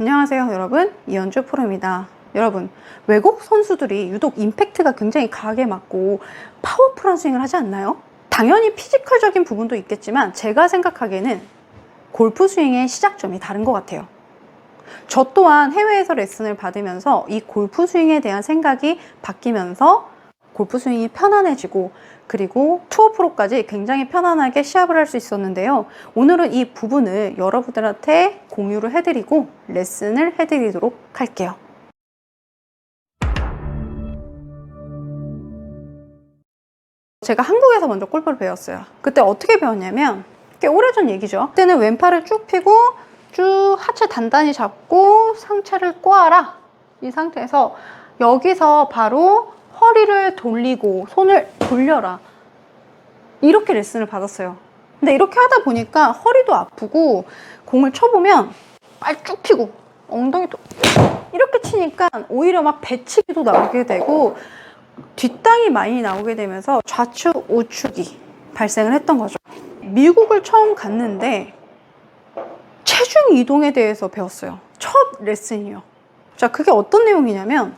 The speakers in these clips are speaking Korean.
안녕하세요 여러분. 이현주 프로입니다. 여러분 외국 선수들이 유독 임팩트가 굉장히 강하게 맞고 파워풀한 스윙을 하지 않나요? 당연히 피지컬적인 부분도 있겠지만 제가 생각하기에는 골프 스윙의 시작점이 다른 것 같아요. 저 또한 해외에서 레슨을 받으면서 이 골프 스윙에 대한 생각이 바뀌면서 골프 스윙이 편안해지고 그리고 투어 프로까지 굉장히 편안하게 시합을 할 수 있었는데요. 오늘은 이 부분을 여러분들한테 공유를 해드리고 레슨을 해드리도록 할게요. 제가 한국에서 먼저 골프를 배웠어요. 그때 어떻게 배웠냐면 꽤 오래전 얘기죠. 그때는 왼팔을 쭉 펴고 쭉 하체 단단히 잡고 상체를 꼬아라. 이 상태에서 여기서 바로 허리를 돌리고 손을 돌려라. 이렇게 레슨을 받았어요. 근데 이렇게 하다 보니까 허리도 아프고 공을 쳐보면 빨 쭉 피고 엉덩이도 이렇게 치니까 오히려 막 배치기도 나오게 되고 뒷땅이 많이 나오게 되면서 좌측 우측이 발생을 했던 거죠. 미국을 처음 갔는데 체중 이동에 대해서 배웠어요. 첫 레슨이요. 자, 그게 어떤 내용이냐면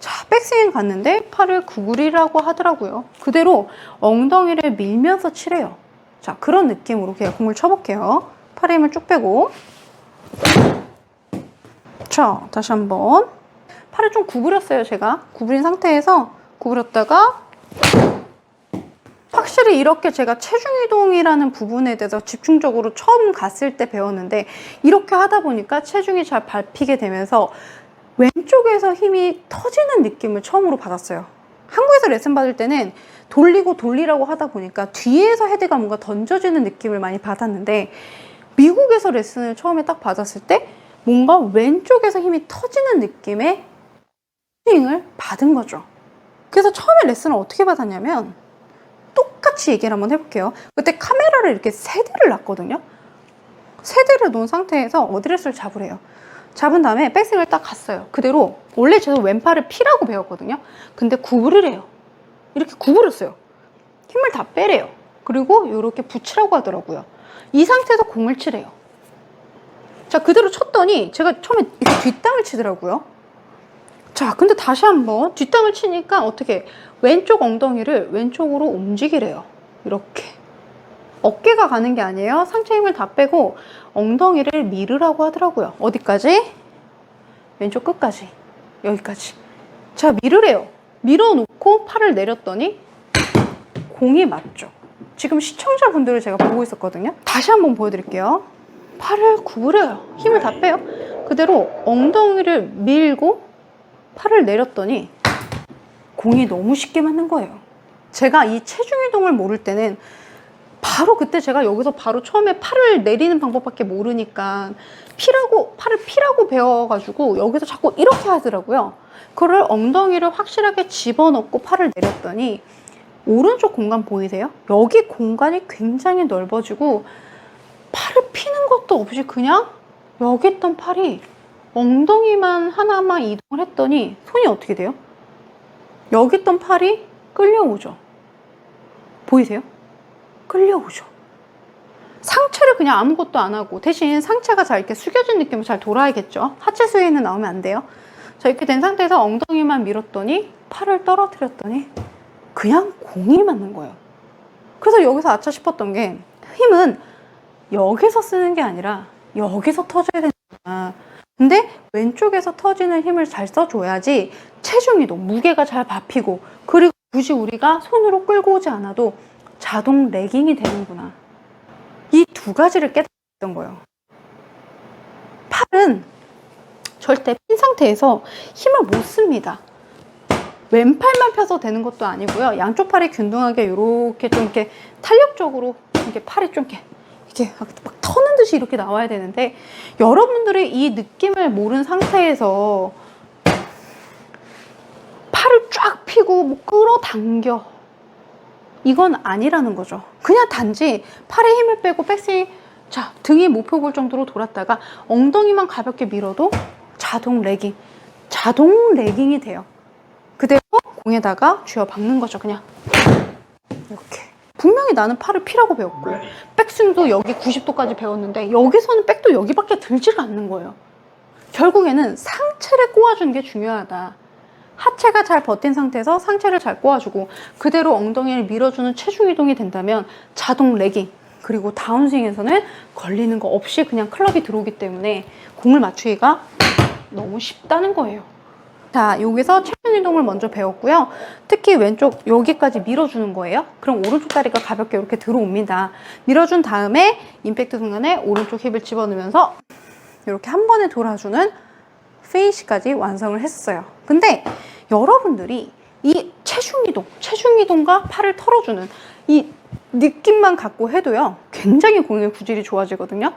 자, 백스윙 갔는데 팔을 구부리라고 하더라고요. 그대로 엉덩이를 밀면서 치래요. 자, 그런 느낌으로 그냥 공을 쳐볼게요. 팔의 힘을 쭉 빼고. 자, 다시 한번. 팔을 좀 구부렸어요, 제가. 구부린 상태에서 구부렸다가 확실히 이렇게 제가 체중 이동이라는 부분에 대해서 집중적으로 처음 갔을 때 배웠는데 이렇게 하다 보니까 체중이 잘 밟히게 되면서 왼쪽에서 힘이 터지는 느낌을 처음으로 받았어요. 한국에서 레슨 받을 때는 돌리고 돌리라고 하다 보니까 뒤에서 헤드가 뭔가 던져지는 느낌을 많이 받았는데 미국에서 레슨을 처음에 딱 받았을 때 뭔가 왼쪽에서 힘이 터지는 느낌의 스윙을 받은 거죠. 그래서 처음에 레슨을 어떻게 받았냐면 똑같이 얘기를 한번 해볼게요. 그때 카메라를 이렇게 세 대를 놨거든요. 세 대를 놓은 상태에서 어드레스를 잡으래요. 잡은 다음에 백스윙을 딱 갔어요. 그대로 원래 저는 왼팔을 피라고 배웠거든요. 근데 구부르래요. 이렇게 구부렸어요. 힘을 다 빼래요. 그리고 이렇게 붙이라고 하더라고요. 이 상태에서 공을 치래요. 자 그대로 쳤더니 제가 처음에 이렇게 뒷땅을 치더라고요. 자 근데 다시 한번 뒷땅을 치니까 어떻게 왼쪽 엉덩이를 왼쪽으로 움직이래요. 이렇게. 어깨가 가는 게 아니에요. 상체 힘을 다 빼고 엉덩이를 밀으라고 하더라고요. 어디까지? 왼쪽 끝까지. 여기까지. 자, 밀으래요. 밀어놓고 팔을 내렸더니 공이 맞죠. 지금 시청자분들을 제가 보고 있었거든요. 다시 한번 보여드릴게요. 팔을 구부려요. 힘을 다 빼요. 그대로 엉덩이를 밀고 팔을 내렸더니 공이 너무 쉽게 맞는 거예요. 제가 이 체중 이동을 모를 때는 바로 그때 제가 여기서 바로 처음에 팔을 내리는 방법밖에 모르니까 피라고 팔을 피라고 배워가지고 여기서 자꾸 이렇게 하더라고요. 그걸 엉덩이를 확실하게 집어넣고 팔을 내렸더니 오른쪽 공간 보이세요? 여기 공간이 굉장히 넓어지고 팔을 피는 것도 없이 그냥 여기 있던 팔이 엉덩이만 하나만 이동을 했더니 손이 어떻게 돼요? 여기 있던 팔이 끌려오죠. 보이세요? 끌려오죠. 상체를 그냥 아무것도 안 하고 대신 상체가 잘 이렇게 숙여진 느낌으로 잘 돌아야겠죠. 하체 스윙은 나오면 안 돼요. 자 이렇게 된 상태에서 엉덩이만 밀었더니 팔을 떨어뜨렸더니 그냥 공이 맞는 거예요. 그래서 여기서 아차 싶었던 게 힘은 여기서 쓰는 게 아니라 여기서 터져야 된다. 근데 왼쪽에서 터지는 힘을 잘 써줘야지 체중이도 무게가 잘 잡히고 그리고 굳이 우리가 손으로 끌고 오지 않아도 자동 레깅이 되는구나. 이 두 가지를 깨달았던 거예요. 팔은 절대 핀 상태에서 힘을 못 씁니다. 왼팔만 펴서 되는 것도 아니고요. 양쪽 팔이 균등하게 이렇게 좀 이렇게 탄력적으로 이렇게 팔이 좀 이렇게 이렇게 막, 막 터는 듯이 이렇게 나와야 되는데 여러분들이 이 느낌을 모른 상태에서 팔을 쫙 펴고 뭐 끌어당겨 이건 아니라는 거죠. 그냥 단지 팔에 힘을 빼고 백스윙 자 등이 목표 볼 정도로 돌았다가 엉덩이만 가볍게 밀어도 자동 레깅 자동 레깅이 돼요. 그대로 공에다가 쥐어 박는 거죠. 그냥 이렇게. 분명히 나는 팔을 피라고 배웠고 백스윙도 여기 90도까지 배웠는데 여기서는 백도 여기밖에 들지가 않는 거예요. 결국에는 상체를 꼬아주는 게 중요하다. 하체가 잘 버틴 상태에서 상체를 잘 꼬아주고 그대로 엉덩이를 밀어주는 체중 이동이 된다면 자동 레깅 그리고 다운스윙에서는 걸리는 거 없이 그냥 클럽이 들어오기 때문에 공을 맞추기가 너무 쉽다는 거예요. 자, 여기서 체중 이동을 먼저 배웠고요. 특히 왼쪽 여기까지 밀어주는 거예요. 그럼 오른쪽 다리가 가볍게 이렇게 들어옵니다. 밀어준 다음에 임팩트 순간에 오른쪽 힙을 집어넣으면서 이렇게 한 번에 돌아주는 페이시까지 완성을 했어요. 근데 여러분들이 이 체중 이동, 체중 이동과 팔을 털어주는 이 느낌만 갖고 해도요, 굉장히 공의 구질이 좋아지거든요.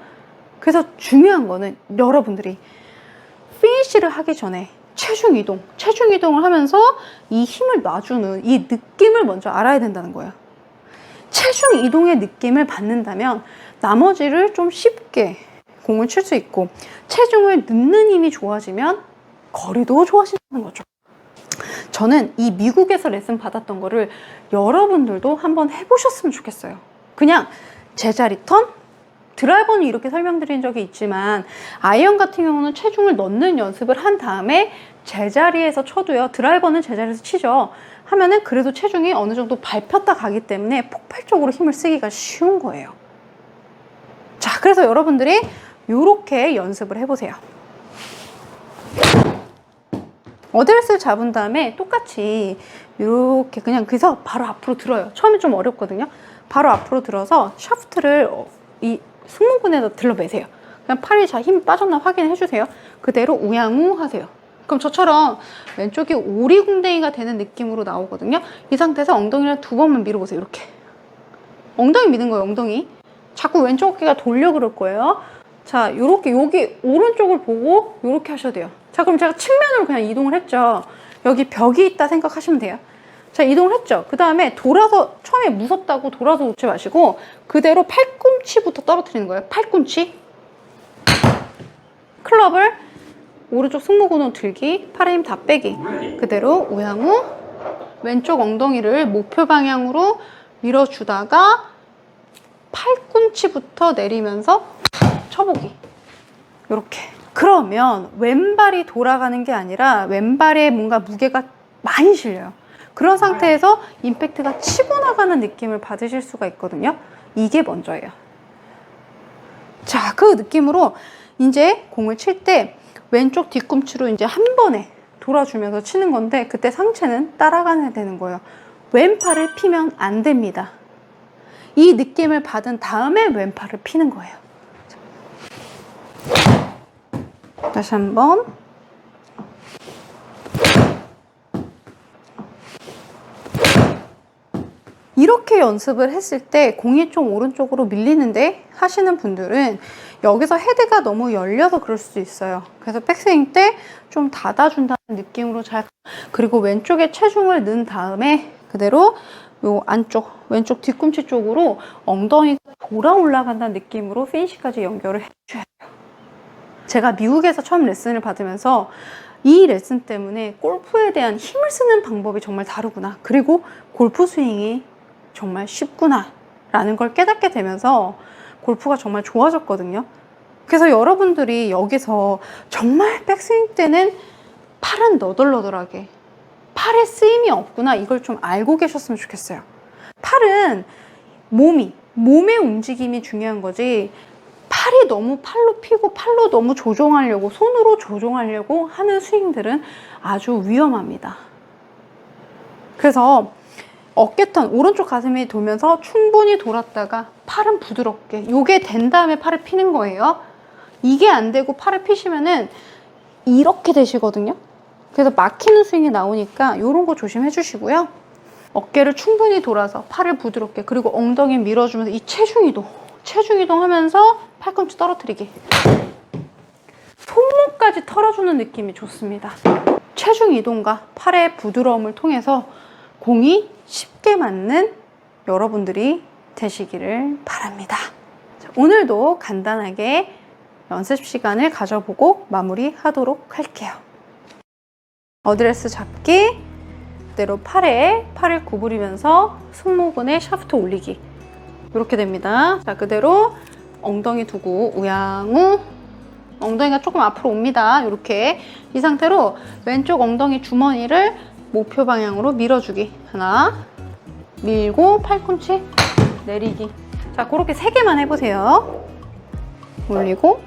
그래서 중요한 거는 여러분들이 피니쉬를 하기 전에 체중 이동, 체중 이동을 하면서 이 힘을 놔주는 이 느낌을 먼저 알아야 된다는 거예요. 체중 이동의 느낌을 받는다면 나머지를 좀 쉽게 공을 칠 수 있고 체중을 넣는 힘이 좋아지면 거리도 좋아진다는 거죠. 저는 이 미국에서 레슨 받았던 거를 여러분들도 한번 해보셨으면 좋겠어요. 그냥 제자리 턴, 드라이버는 이렇게 설명드린 적이 있지만 아이언 같은 경우는 체중을 넣는 연습을 한 다음에 제자리에서 쳐도요. 드라이버는 제자리에서 치죠. 하면은 그래도 체중이 어느 정도 밟혔다 가기 때문에 폭발적으로 힘을 쓰기가 쉬운 거예요. 자, 그래서 여러분들이 이렇게 연습을 해보세요. 어드레스를 잡은 다음에 똑같이 이렇게 그냥 그래서 바로 앞으로 들어요. 처음에 좀 어렵거든요. 바로 앞으로 들어서 샤프트를 어, 이 승모근에다 들러매세요. 그냥 팔이 잘 힘이 빠졌나 확인해 주세요. 그대로 우양우 하세요. 그럼 저처럼 왼쪽이 오리궁뎅이가 되는 느낌으로 나오거든요. 이 상태에서 엉덩이를 두 번만 밀어보세요. 이렇게. 엉덩이 미는 거예요, 엉덩이. 자꾸 왼쪽 어깨가 돌려 그럴 거예요. 자, 요렇게 여기 오른쪽을 보고 요렇게 하셔야 돼요. 자, 그럼 제가 측면으로 그냥 이동을 했죠. 여기 벽이 있다 생각하시면 돼요. 자, 이동을 했죠. 그 다음에 돌아서, 처음에 무섭다고 돌아서 놓지 마시고, 그대로 팔꿈치부터 떨어뜨리는 거예요. 팔꿈치. 클럽을 오른쪽 승모근으로 들기, 팔에 힘 다 빼기. 그대로 우양우, 왼쪽 엉덩이를 목표 방향으로 밀어주다가 팔꿈치부터 내리면서 쳐보기. 이렇게. 그러면 왼발이 돌아가는 게 아니라 왼발에 뭔가 무게가 많이 실려요. 그런 상태에서 임팩트가 치고 나가는 느낌을 받으실 수가 있거든요. 이게 먼저예요. 자, 그 느낌으로 이제 공을 칠 때 왼쪽 뒤꿈치로 이제 한 번에 돌아주면서 치는 건데 그때 상체는 따라가야 되는 거예요. 왼팔을 피면 안 됩니다. 이 느낌을 받은 다음에 왼팔을 피는 거예요. 다시 한번. 이렇게 연습을 했을 때 공이 좀 오른쪽으로 밀리는데 하시는 분들은 여기서 헤드가 너무 열려서 그럴 수도 있어요. 그래서 백스윙 때 좀 닫아준다는 느낌으로 잘 그리고 왼쪽에 체중을 넣은 다음에 그대로 요 안쪽 왼쪽 뒤꿈치 쪽으로 엉덩이가 돌아 올라간다는 느낌으로 피니시까지 연결을 해줘야 돼요. 제가 미국에서 처음 레슨을 받으면서 이 레슨 때문에 골프에 대한 힘을 쓰는 방법이 정말 다르구나. 그리고 골프 스윙이 정말 쉽구나. 라는 걸 깨닫게 되면서 골프가 정말 좋아졌거든요. 그래서 여러분들이 여기서 정말 백스윙 때는 팔은 너덜너덜하게 팔에 쓰임이 없구나. 이걸 좀 알고 계셨으면 좋겠어요. 팔은 몸이, 몸의 움직임이 중요한 거지. 팔이 너무 팔로 피고 팔로 너무 조종하려고 손으로 조종하려고 하는 스윙들은 아주 위험합니다. 그래서 어깨턴 오른쪽 가슴이 돌면서 충분히 돌았다가 팔은 부드럽게 요게 된 다음에 팔을 피는 거예요. 이게 안 되고 팔을 피시면은 이렇게 되시거든요. 그래서 막히는 스윙이 나오니까 이런 거 조심해 주시고요. 어깨를 충분히 돌아서 팔을 부드럽게 그리고 엉덩이 밀어주면서 이 체중 이동 체중 이동하면서 팔꿈치 떨어뜨리기. 손목까지 털어주는 느낌이 좋습니다. 체중 이동과 팔의 부드러움을 통해서 공이 쉽게 맞는 여러분들이 되시기를 바랍니다. 자, 오늘도 간단하게 연습 시간을 가져보고 마무리하도록 할게요. 어드레스 잡기 그대로 팔에 팔을 구부리면서 승모근에 샤프트 올리기 이렇게 됩니다. 자 그대로 엉덩이 두고 우양우 엉덩이가 조금 앞으로 옵니다. 이렇게 이 상태로 왼쪽 엉덩이 주머니를 목표 방향으로 밀어주기. 하나, 밀고 팔꿈치 내리기. 자, 그렇게 세 개만 해보세요. 올리고,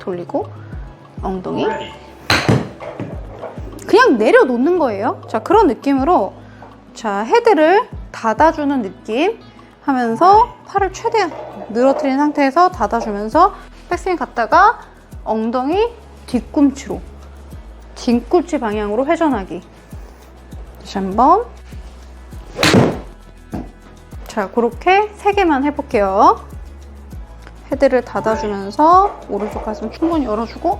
돌리고, 엉덩이. 그냥 내려놓는 거예요. 자, 그런 느낌으로 자, 헤드를 닫아주는 느낌 하면서 팔을 최대한 늘어뜨린 상태에서 닫아주면서 백스윙 갔다가 엉덩이 뒤꿈치로 뒤꿈치 방향으로 회전하기. 다시 한번. 자, 그렇게 세 개만 해볼게요. 헤드를 닫아주면서 오른쪽 가슴 충분히 열어주고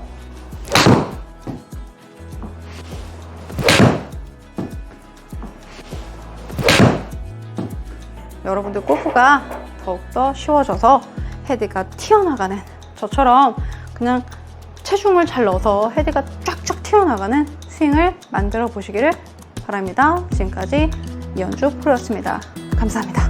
여러분들 골프가 더욱더 쉬워져서 헤드가 튀어나가는 저처럼 그냥 체중을 잘 넣어서 헤드가 쫙쫙 튀어나가는 스윙을 만들어 보시기를 바랍니다. 지금까지 이현주 프로였습니다. 감사합니다.